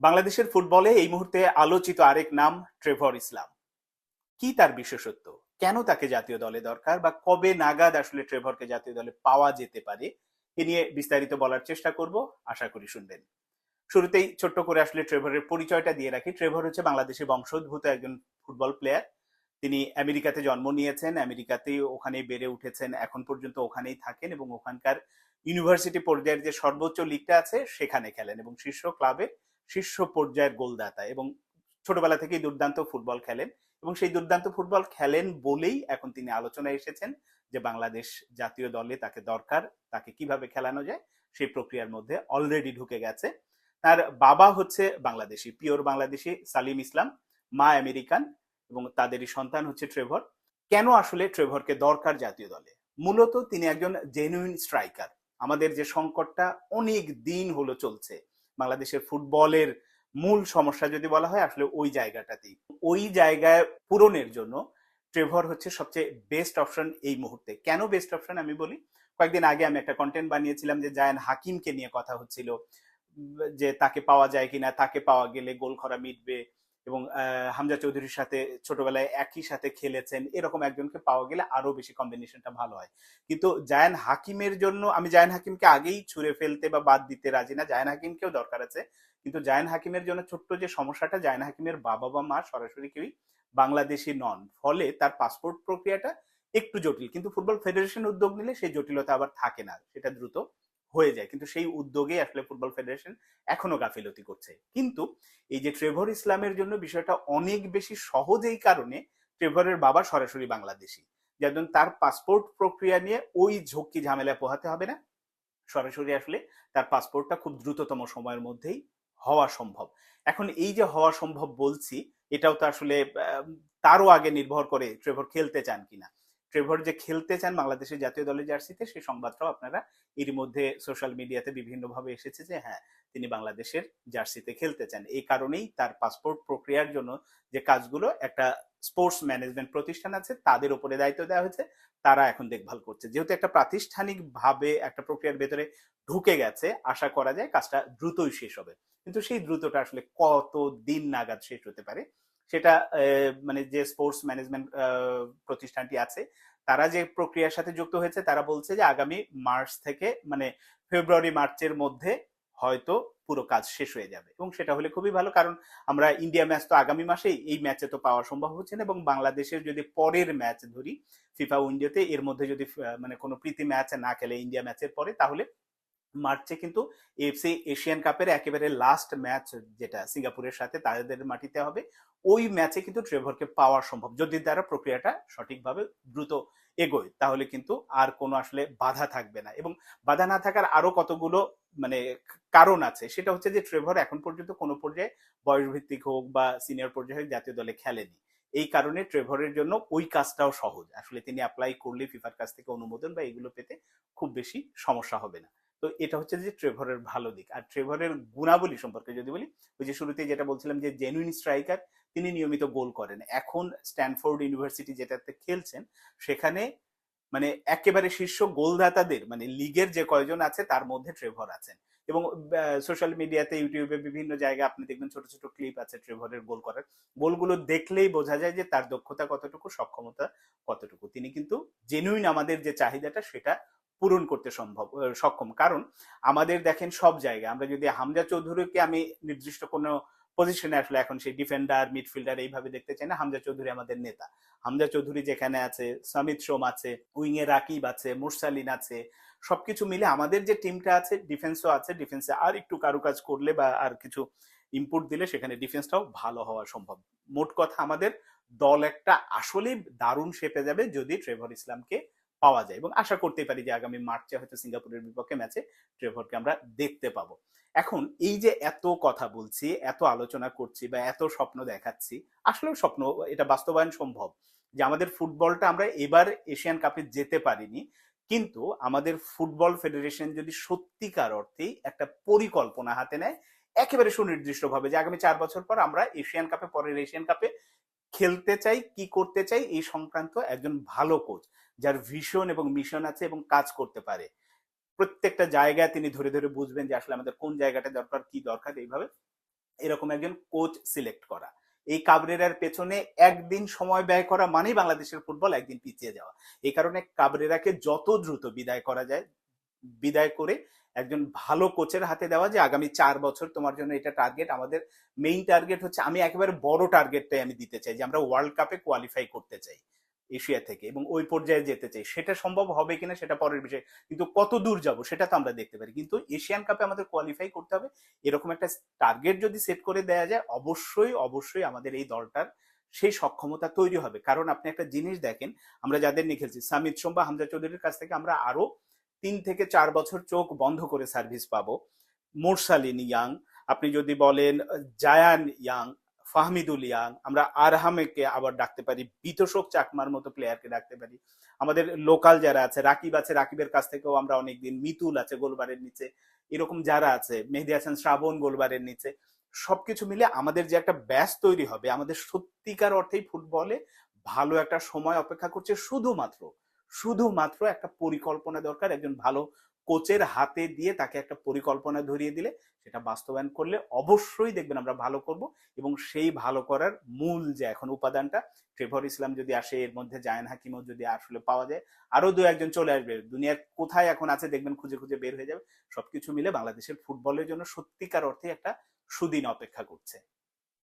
বাংলাদেশের ফুটবলে এই মুহূর্তে আলোচিত আরেক নাম, ট্রেভর ইসলাম। কি তার বিশেষত্ব? কেন তাকে জাতীয় দলে দরকার বা কবে নাগাদ আসলে ট্রেভরকে জাতীয় দলে পাওয়া যেতে পারে? এ নিয়ে বিস্তারিত বলার চেষ্টা করব, আশা করি শুনবেন। শুরুতেই ছোট্ট করে আসলে ট্রেভরের পরিচয়টা দিয়ে রাখি। ট্রেভর হচ্ছে বাংলাদেশের বংশোদ্ভূত একজন ফুটবল প্লেয়ার। তিনি আমেরিকাতে জন্ম নিয়েছেন আমেরিকাতেই ওখানে বেড়ে উঠেছেন, এখন পর্যন্ত ওখানেই থাকেন এবং ওখানকার ইউনিভার্সিটি পর্যায়ের যে সর্বোচ্চ লিগটা আছে, সেখানে খেলেন এবং শীর্ষ ক্লাবের শীর্ষ পর্যায়ের গোলদাতা এবং ছোটবেলা থেকেই দুর্দান্ত ফুটবল খেলেন এবং সেই দুর্দান্ত ফুটবল খেলেন বলেই এখন তিনি আলোচনায় এসেছেন যে বাংলাদেশ জাতীয় দলে তাকে দরকার, তাকে কীভাবে খেলানো যায় সেই প্রক্রিয়ার মধ্যে অলরেডি ঢুকে গেছে। তার বাবা হচ্ছে বাংলাদেশি, পিওর বাংলাদেশি সালিম ইসলাম, মা আমেরিকান এবং তাদেরই সন্তান হচ্ছে ট্রেভর। কেন আসলে ট্রেভরকে দরকার জাতীয় দলে? মূলত তিনি একজন জেনুইন স্ট্রাইকার আমাদের যে সংকটটা অনেক দিন হলো চলছে বাংলাদেশের ফুটবলের মূল সমস্যা যদি বলা হয়, আসলে ওই জায়গাটাতেই। ওই জায়গায় পূরণের জন্য ট্রেভর হচ্ছে সবচেয়ে বেস্ট অপশন এই মুহূর্তে। কেন বেস্ট অপশন আমি বলি? কয়েকদিন আগে আমি একটা কন্টেন্ট বানিয়েছিলাম যে জায়ান হাকিমকে নিয়ে কথা হচ্ছিল, যে তাকে পাওয়া যায় কিনা, তাকে পাওয়া গেলে গোল খরা মিটবে এবং হামজা চৌধুরীর সাথে ছোটবেলায় একই সাথে খেলেছেন, এরকম একজনকে পাওয়া গেলে আরও বেশি কম্বিনেশনটা ভালো হয়। কিন্তু জায়ান হাকিমের জন্য, আমি জায়ান হাকিমকে আগেই ছুঁড়ে ফেলতে বা বাদ দিতে রাজি না, জায়ান হাকিমকেও দরকার আছে। কিন্তু জায়ান হাকিমের জন্য ছোট্ট যে সমস্যাটা, জায়ান হাকিমের বাবা বা মা সরাসরি কেউই বাংলাদেশি নন। ফলে তার পাসপোর্ট প্রক্রিয়াটা একটু জটিল। কিন্তু ফুটবল ফেডারেশন উদ্যোগ নিলে সেই জটিলতা আবার থাকে না, সেটা দ্রুত। হয়ে যায়। কিন্তু সেই উদ্যোগে আসলে ফুটবল ফেডারেশন এখনও গাফিলতি করছে। কিন্তু এই যে ট্রেভর ইসলামের জন্য বিষয়টা অনেক বেশি সহজ এই কারণে ট্রেভরের বাবা সরাসরি বাংলাদেশি। যেমন তার পাসপোর্ট প্রক্রিয়া নিয়ে ওই ঝক্কি ঝামেলা পোহাতে হবে না। সরাসরি আসলে তার পাসপোর্টটা খুব দ্রুততম সময়ের মধ্যেই হওয়া সম্ভব। এখন এই যে হওয়া সম্ভব বলছি, এটাও তো আসলে তারও আগে নির্ভর করে ট্রেভর খেলতে চান কিনা। ট্রেভর যে খেলতে চান বাংলাদেশের জাতীয় দলের জার্সিতে, সেই সংবাদটাও আপনারা এর মধ্যে সোশ্যাল মিডিয়াতে বিভিন্নভাবে এসেছে যে হ্যাঁ তিনি বাংলাদেশের জার্সিতে খেলতে চান। এই কারণেই তার পাসপোর্ট প্রক্রিয়ার জন্য যে কাজগুলো, একটা স্পোর্টস ম্যানেজমেন্ট প্রতিষ্ঠান আছে, তাদের উপরে দায়িত্ব দেওয়া হয়েছে। তারা এখন দেখভাল করছে। যেহেতু একটা প্রাতিষ্ঠানিক ভাবে একটা প্রক্রিয়ার ভেতরে ঢুকে গেছে, আশা করা যায় কাজটা দ্রুতই শেষ হবে। কিন্তু সেই দ্রুতটা আসলে কত দিন নাগাদ শেষ হতে পারে সেটা মানে যে স্পোর্টস ম্যানেজমেন্ট প্রতিষ্ঠানটি আছে, তারা যে প্রক্রিয়ার সাথে যুক্ত হয়েছে, তারা বলছে যে আগামী মার্চ থেকে মানে ফেব্রুয়ারি, মার্চের মধ্যে হয়তো পুরো কাজ শেষ হয়ে যাবে। এবং সেটা হলে খুবই ভালো, কারণ আমরা ইন্ডিয়া ম্যাচ তো আগামী মাসেই, এই ম্যাচে তো পাওয়া সম্ভব হচ্ছে না। এবং বাংলাদেশের যদি পরের ম্যাচ ধরি, ফিফা উইন্ডিওতে এর মধ্যে যদি মানে কোনো প্রীতি ম্যাচ না খেলে ইন্ডিয়া ম্যাচের পরে, তাহলে মার্চে কিন্তু এফসি এশিয়ান কাপের একেবারে লাস্ট ম্যাচ যেটা সিঙ্গাপুরের সাথে তাদের মাটিতে হবে, ওই ম্যাচে কিন্তু ট্রেভরকে পাওয়া সম্ভব। যদি তারা প্রক্রিয়াটা সঠিকভাবে দ্রুত এগোয়, তাহলে কিন্তু আর কোনো আসলে বাধা থাকবে না। এবং বাধা না থাকার আরও কতগুলো মানে কারণ আছে, সেটা হচ্ছে যে ট্রেভর এখন পর্যন্ত কোনো পর্যায়ে বয়স ভিত্তিক হোক বা সিনিয়র পর্যায়ে হোক জাতীয় দলে খেলেনি। এই কারণে ট্রেভরের জন্য ওই কাজটাও সহজ। আসলে তিনি অ্যাপ্লাই করলে ফিফার কাছ থেকে অনুমোদন বা এগুলো পেতে খুব বেশি সমস্যা হবে না। তো এটা হচ্ছে যে ট্রেভরের ভালো দিক। আর ট্রেভরের গুণাবলী সম্পর্কে যদি বলি, ওই যে শুরুতে যেটা বলছিলাম যে জেনুইন স্ট্রাইকার তিনি নিয়মিত গোল করেন। এখন স্ট্যানফোর্ড ইউনিভার্সিটি যেটাতে খেলছেন, সেখানে মানে একেবারে শীর্ষ গোলদাতাদের মানে লিগের যে কয়জন আছে, তার মধ্যে ট্রেভর আছেন। এবং সোশ্যাল মিডিয়াতে ইউটিউবে বিভিন্ন জায়গায় আপনি দেখবেন ছোট ছোট ক্লিপ আছে ট্রেভরের গোল করার। গোলগুলো দেখলেই বোঝা যায় যে তার দক্ষতা কতটুকু, সক্ষমতা কতটুকু। তিনি কিন্তু জেনুইন আমাদের যে চাহিদাটা, সেটা পূরণ করতে সম্ভব সক্ষম। কারণ আমাদের দেখেন সব জায়গায়, আমরা যদি হামজা চৌধুরীকে আমি নির্দিষ্ট কোনো পজিশনে আসলে এখন সেই ডিফেন্ডার মিডফিল্ডার এইভাবে দেখতে চাই না, হামজা চৌধুরী আমাদের নেতা। হামজা চৌধুরী যেখানে আছে সমিত সোম আছে উইং এ রাকিব আছে, মুরসালিন আছে, সবকিছু মিলে আমাদের যে টিমটা আছে ডিফেন্সও আছে ডিফেন্সে আর একটু কারুকাজ করলে বা আর কিছু ইনপুট দিলে সেখানে ডিফেন্সটাও ভালো হওয়া সম্ভব। মোট কথা আমাদের দল একটা আসলেই দারুণ শেপে যাবে যদি ট্রেভর ইসলামকে পাওয়া যায় এবং আশা করতেই পারি যে আগামী মার্চে হয়তো সিঙ্গাপুরের বিপক্ষে ম্যাচে ট্রেভরকে আমরা দেখতে পাবো। এখন এই যে এত কথা বলছি, এত আলোচনা করছি বা এত স্বপ্ন দেখাচ্ছি, আসলেও স্বপ্ন, এটা বাস্তবায়ন সম্ভব যে আমাদের ফুটবলটা আমরা এবার এশিয়ান কাপে যেতে পারিনি, কিন্তু আমাদের ফুটবল ফেডারেশন যদি সত্যিকার অর্থেই একটা পরিকল্পনা হাতে নেয়, একেবারে সুনির্দিষ্টভাবে যে আগামী চার বছর পর আমরা এশিয়ান কাপে, পরের এশিয়ান কাপে খেলতে চাই, কি করতে চাই, এই সংক্রান্ত একজন ভালো কোচ যার ভিশন এবং মিশন আছে এবং কাজ করতে পারে। প্রত্যেকটা জায়গায় তিনি ধরে ধরে বুঝবেন যে আসলে আমাদের কোন জায়গাটা দরকার, কি দরকার এইভাবে। এরকম একজন কোচ সিলেক্ট করা। এই কাবরেরার পেছনে একদিন সময় ব্যয় করা মানেই বাংলাদেশের ফুটবল, একদিন পিছিয়ে যাওয়া। এই কারণে কাবরেরাকে যত দ্রুত বিদায় করা যায়, বিদায় করে একজন ভালো কোচের হাতে দেওয়া যে আগামী চার বছর তোমার জন্য এটা টার্গেট আমাদের মেইন টার্গেট হচ্ছে আমি একেবারে বড় টার্গেটটাই আমি দিতে চাই, যে আমরা ওয়ার্ল্ড কাপে কোয়ালিফাই করতে চাই। এশিয়া থেকে এবং ওই পর্যায়ে যেতে চাই, সেটা সম্ভব হবে কিনা সেটা পরের বিষয়। কিন্তু কত দূর যাব সেটা তো আমরা দেখতে পারি। কিন্তু এশিয়ান কাপে আমাদের কোয়ালিফাই করতে হবে। এরকম একটা টার্গেট যদি সেট করে দেওয়া যায়, অবশ্যই অবশ্যই আমাদের এই দলটার সেই সক্ষমতা তৈরি হবে। কারণ আপনি একটা জিনিস দেখেন, আমরা যাদের নিয়ে খেলছি, সামিত সোম বা হামজা চৌধুরীর কাছ থেকে আমরা আরও তিন থেকে চার বছর চোখ বন্ধ করে সার্ভিস পাবো। মোরসালিন ইয়াং, আপনি যদি বলেন, জায়ান ইয়াং ফাহমিদুল ইয়াং, আমরা আরহামেকে আবার ডাকতে পারি, বিতোষক চাকমার মতো প্লেয়ারকে ডাকতে পারি। আমাদের লোকাল যারা আছে, রাকিব আছে, রাকিবের কাছ থেকেও আমরা অনেকদিন, মিতুল আছে গোলবারের নিচে, এরকম যারা আছে, মেহেদি হাসান, শ্রাবণ গোলবারের নিচে, সবকিছু মিলে আমাদের যে একটা ব্যাস তৈরি হবে, আমাদের সত্যিকার অর্থেই ফুটবলে ভালো একটা সময় অপেক্ষা করছে, শুধুমাত্র শুধুমাত্র একটা পরিকল্পনা দরকার, একজন ভালো কোচের হাতে দিয়ে তাকে একটা পরিকল্পনা ধরিয়ে দিলে সেটা বাস্তবায়ন করলে অবশ্যই দেখবেন আমরা ভালো করব এবং সেই ভালো করার মূল যে এখন উপাদানটা, ট্রেভর ইসলাম যদি আসে, এর মধ্যে জায়ান হাকিমও যদি আসলে পাওয়া যায় আরও দু একজন চলে আসবে। দুনিয়ার কোথায় এখন আছে দেখবেন খুঁজে খুঁজে বের হয়ে যাবে। সবকিছু মিলে বাংলাদেশের ফুটবলের জন্য সত্যিকার অর্থে একটা সুদিন অপেক্ষা করছে।